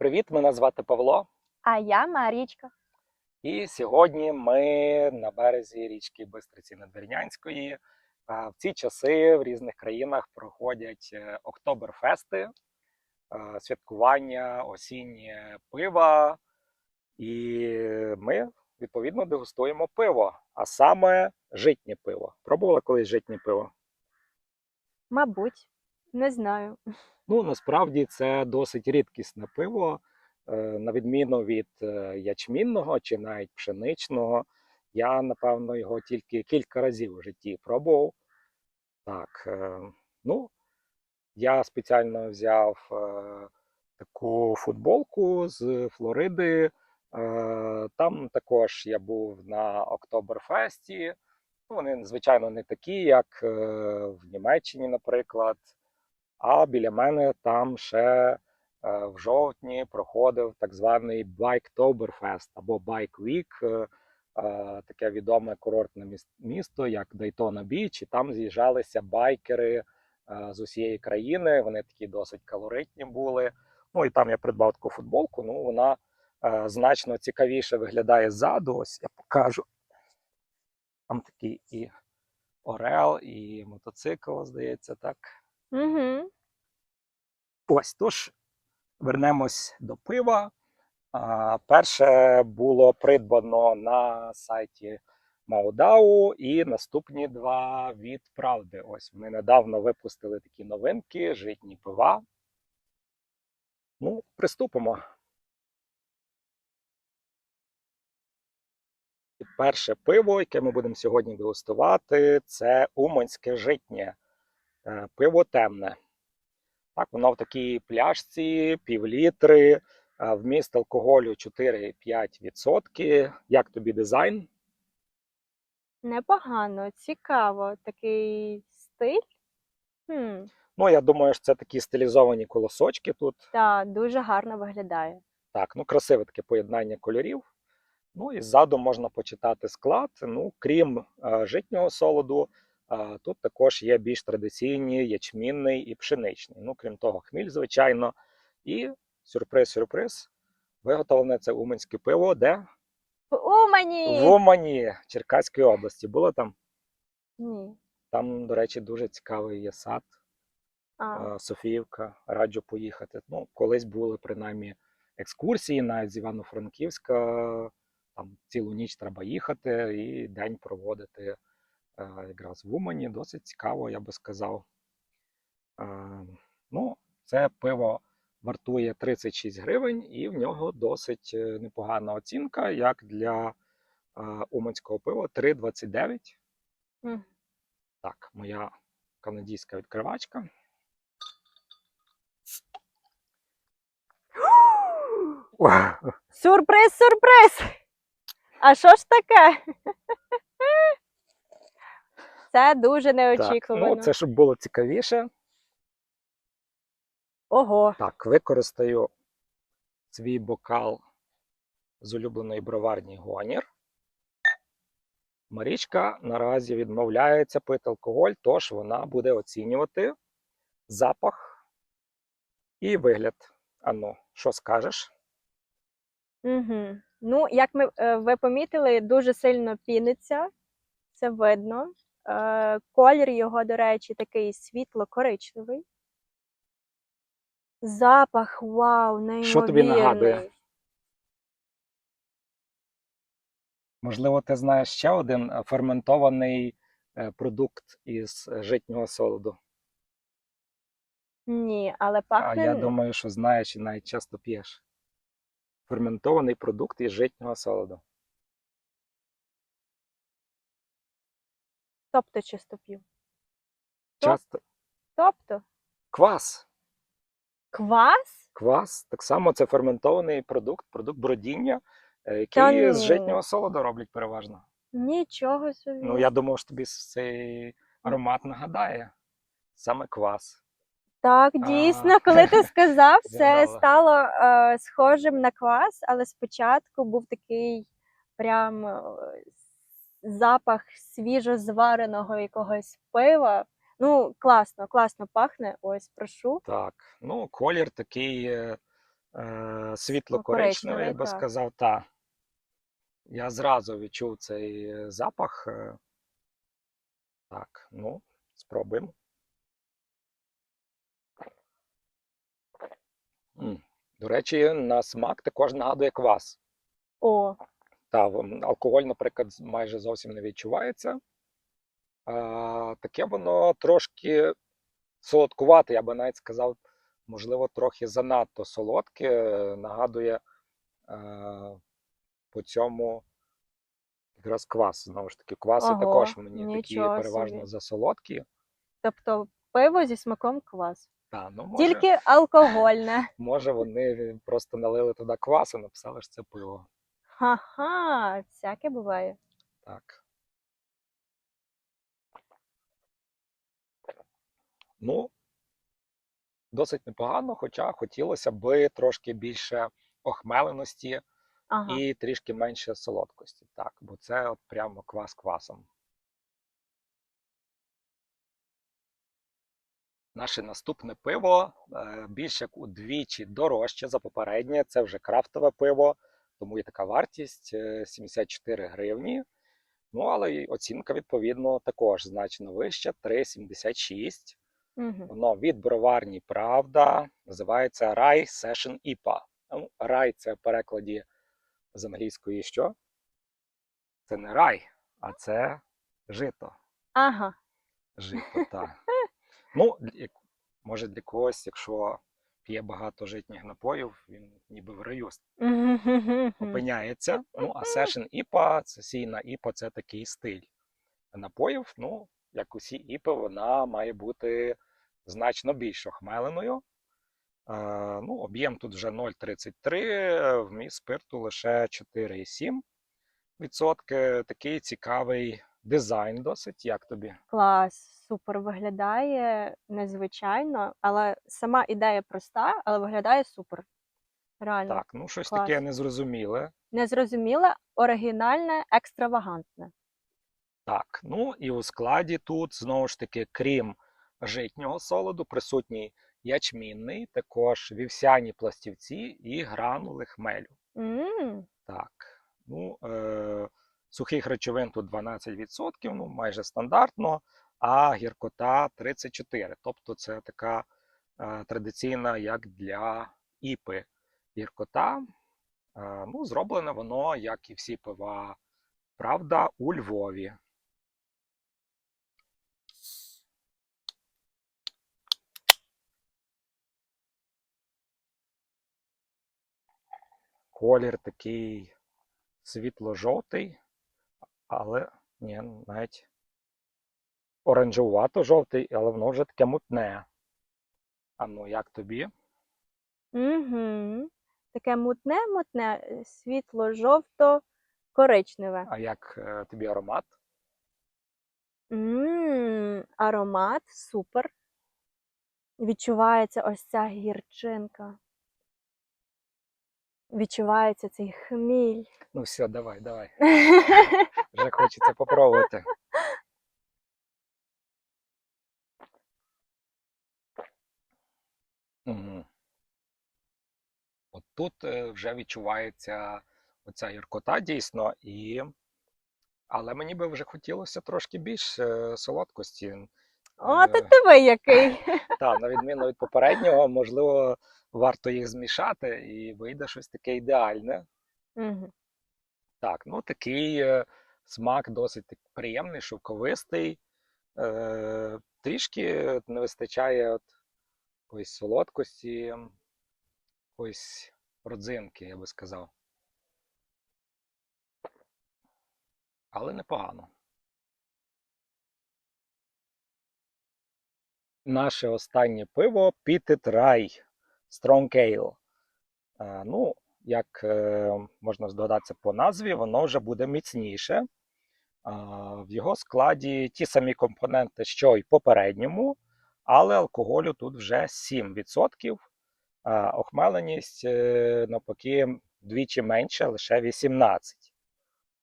Привіт, мене звати Павло. А я Марічка. І сьогодні ми на березі річки Бистриці Надвірнянської. В ці часи в різних країнах проходять е, октоберфести, е, святкування осіннє пива. І ми відповідно дегустуємо пиво, а саме житнє пиво. Пробувала колись житнє пиво? Мабуть, не знаю. Ну, насправді це досить рідкісне пиво, е, на відміну від е, ячмінного чи навіть пшеничного. Я, напевно, його тільки кілька разів у житті пробував. Так, е, ну, я спеціально взяв таку футболку з Флориди. Там також я був на Октоберфесті. Ну, Вони, звичайно, не такі, як в Німеччині, наприклад. А біля мене там ще е, в жовтні проходив так званий Байктоберфест або Bike Week, е, е, таке відоме курортне місто, як Дайтона Біч. І там з'їжджалися байкери з усієї країни. Вони такі досить калоритні були. Ну і там я придбав таку футболку. Ну вона значно цікавіше виглядає ззаду. Ось я покажу. Там такий і Орел, і мотоцикл, здається, так. Угу. Ось тож вернемось до пива. А, перше було придбано на сайті Маудау, і наступні два від правди. Ось вони недавно випустили такі новинки, житні пива. Ну, приступимо. Перше пиво, яке ми будемо сьогодні дегустувати, це уманське житнє. Е, Пиво темне. Так, воно в такій пляшці, півлітри, вміст алкоголю 4-5%. Як тобі дизайн? Непогано, цікаво. Такий стиль. Хм, Ну, я думаю, що це такі стилізовані колосочки тут. та дуже гарно виглядає. Так, ну красиве таке поєднання кольорів. Ну і ззаду можна почитати склад. Ну, крім е, житнього солоду, е, тут також є більш традиційні ячмінний і пшеничний. Ну, крім того, хміль, звичайно. І сюрприз-сюрприз. Виготовлене це уманське пиво, де? В Умані! В Умані, Черкаської області. Було там. Ні. Там, до речі, дуже цікавий є сад, А, Софіївка. Раджу поїхати. Ну, колись були принаймні екскурсії, навіть з Івано-Франківська. Там цілу ніч треба їхати і день проводити якраз в Умані. Досить цікаво, я би сказав. Ну, це пиво вартує 36 гривень, і в нього досить е, непогана оцінка, як для уманського пива 3,29. Мгм. Так, моя канадійська відкривачка. Сюрприз, сюрприз! А що ж таке? Це дуже Так, неочікувано. ну, це щоб було цікавіше. Ого. Так, використаю свій бокал з улюбленої броварні Гонір. Марічка наразі відмовляється пити алкоголь, тож вона буде оцінювати запах і вигляд. Ану, що скажеш? Угу. Ну, як ми, е, ви помітили, дуже сильно піниться, це видно. Е, колір його, до речі, такий світло-коричневий. Запах, вау, неймовірний. Що тобі нагадує? Можливо, ти знаєш ще один е, ферментований е, продукт із житнього солоду. Ні, але А я думаю, що знаєш і навіть часто п'єш. Ферментований продукт із житнього солоду. Тобто чисто п'ю. Часто Тобто квас. квас? Квас так само це ферментований продукт, продукт бродіння, е, який з житнього солоду роблять переважно. Нічого собі. Ну, я думав, що тобі цей аромат нагадає. Саме квас. Так, А. дійсно, коли ти сказав, це стало е, схожим на квас, але спочатку був такий прям е, запах свіжо звареного якогось пива. Ну, класно, класно пахне. Ось, прошу. Так, ну колір такий е, е, світло-коричневий, я би так. сказав, та. Я зразу відчув цей е, запах. е. Так, ну, спробуємо. М, До речі, на смак також нагадує квас. О, Та, алкоголь, наприклад, майже зовсім не відчувається. А, таке воно трошки солодкувате, я би навіть сказав, можливо, трохи занадто солодке. Нагадує е, по цьому якраз квас. Знову ж таки, кваси Ого, також мені такі переважно собі. засолодкі. тобто пиво зі смаком квас. Та, ну, може, Тільки алкогольне. може, вони просто налили туди квасу, написали, що це пиво. Ха-ха, всяке буває. Так. Ну, досить непогано, хоча хотілося би трошки більше охмеленості Ага. і трішки менше солодкості. Так, бо це от прямо квас квасом. Наше наступне пиво е, більш як удвічі дорожче за попереднє. Це вже крафтове пиво, тому і така вартість е, 74 гривні. Ну, але й оцінка, відповідно, також значно вища 3,76. Угу. Воно від броварні Правда називається Rye Session IPA. Ну, рай це в перекладі з англійської що? Це не рай, а це жито. Ага. Жито, так. Ну, може для когось, якщо п'є багато житніх напоїв, він ніби в раю опиняється. Ну, а Session IPA, це сійна IPA, це такий стиль напоїв. Ну, як усі іпи, вона має бути значно більш охмеленою. Е, ну, об'єм тут вже 0,33, вміст спирту лише 4,7 відсотки. Такий цікавий дизайн досить. Як тобі? Клас, супер виглядає незвичайно, але сама ідея проста, але виглядає супер. Реально. Так, ну щось клас. таке незрозуміле. Незрозуміле, оригінальне, екстравагантне. Так, ну і у складі тут знову ж таки, крім житнього солоду, присутній ячмінний, також вівсяні пластівці і гранули хмелю. м Так, ну е, сухих речовин тут 12%, ну майже стандартно, а гіркота 34%. Тобто це така е, традиційна, як для іпи гіркота. Е, ну, зроблене воно, як і всі пива, правда, у Львові. Колір такий світло-жовтий, але ні, навіть оранжевувато-жовтий, але воно вже таке мутне. А ну, як тобі? Угу. Таке мутне, мутне, е, світло-жовто-коричневе. А як е, тобі аромат? М, Аромат супер. Відчувається ось ця гірчинка. Відчувається цей хміль. Ну все, давай, давай. Вже хочеться попробувати. Угу. От тут е, вже відчувається оця гіркота дійсно, і... але мені би вже хотілося трошки більш е, солодкості. О, та Е, ти ви який. Так, на відміну від попереднього, можливо, варто їх змішати і вийде щось таке ідеальне. Мгм. Так, ну такий е, смак досить приємний, шовковистий. Е, трішки не вистачає от якоїсь солодкості, якоїсь родзинки, я би сказав. Але непогано. Наше останнє пиво Rye Strong Ale. Е, ну, як е, можна здогадатися по назві, воно вже буде міцніше. В його складі ті самі компоненти, що й попередньому, але алкоголю тут вже 7%. А охмеленість е, навпаки вдвічі менше, лише 18%.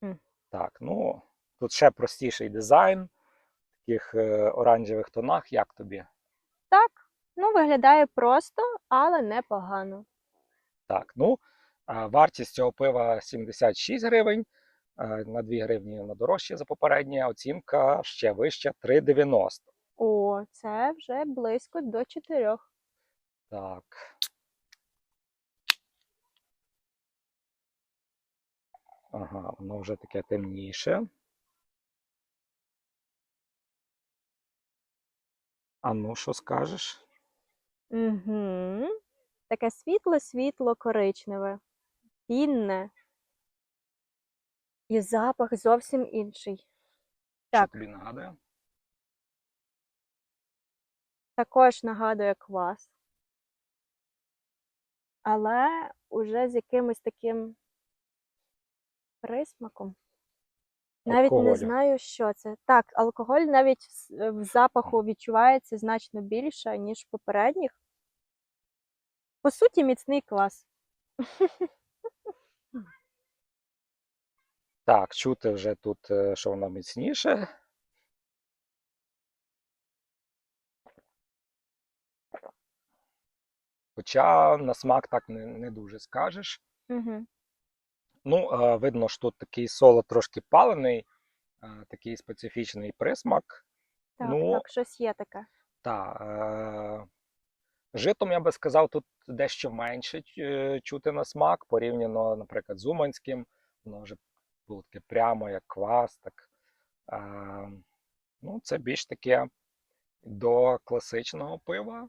Мгм. Так, ну тут ще простіший дизайн в таких е, оранжевих тонах. Як тобі? Ну виглядає просто, але непогано. Так, ну, вартість цього пива 76 гривень, на 2 гривні на дорожче за попереднє, оцінка ще вища 3,90. О, це вже близько до 4. Так. Ага, воно вже таке темніше. А ну, що скажеш? Угу. Таке світло-світло коричневе, пінне. І запах зовсім інший. Так. Що тобі нагадує? Також нагадує квас. Але уже з якимось таким присмаком. Навіть не знаю, що це. Так, алкоголь навіть в запаху відчувається значно більше, ніж в попередніх. По суті, міцний клас. Так, чути вже тут, е, що воно міцніше. Хоча на смак так не, не дуже скажеш. Угу. Ну, видно, що тут такий солод трошки палений, такий специфічний присмак. Так, Ну, так, щось є таке. Та, е, житом, я би сказав, тут дещо менше е, чути на смак, порівняно, наприклад, з Уманським. Воно вже було таке прямо, як квас. Так, е, ну, це більш таке до класичного пива,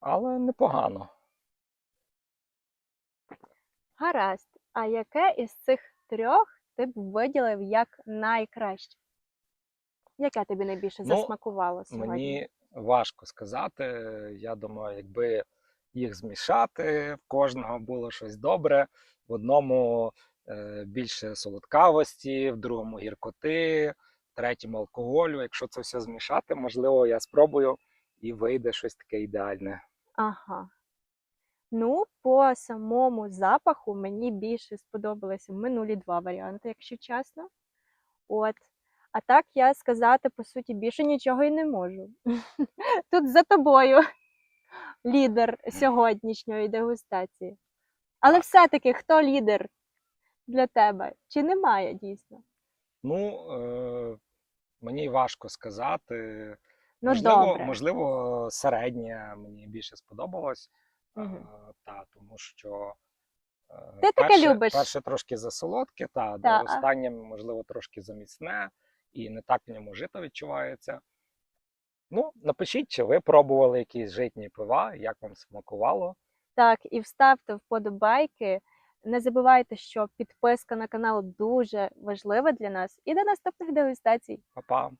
але непогано. Гаразд. А яке із цих трьох ти б виділив як найкраще? Яке тобі найбільше Ну, засмакувало сьогодні? Мені важко сказати. Я думаю, якби їх змішати, в кожного було щось добре. В одному е, більше солодкавості, в другому гіркоти, в третьому алкоголю. Якщо це все змішати, можливо, я спробую і вийде щось таке ідеальне. Ага. Ну, по самому запаху мені більше сподобалися минулі два варіанти, якщо чесно. От. А так я сказати, по суті, більше нічого і не можу. Тут за тобою лідер сьогоднішньої дегустації. Але все-таки хто лідер для тебе? Чи немає дійсно? Ну, е, мені важко сказати. Ну, можливо, добре. можливо, середнє мені більше сподобалось. Та, тому що е, Ти таке любиш. перше трошки засолодке, та, Та. останнє, можливо, трошки заміцне, і не так в ньому жито відчувається. Ну, напишіть, чи ви пробували якісь житні пива, як вам смакувало. Так, і вставте вподобайки. Не забувайте, що підписка на канал дуже важлива для нас. І до наступних дегустацій. Па-па!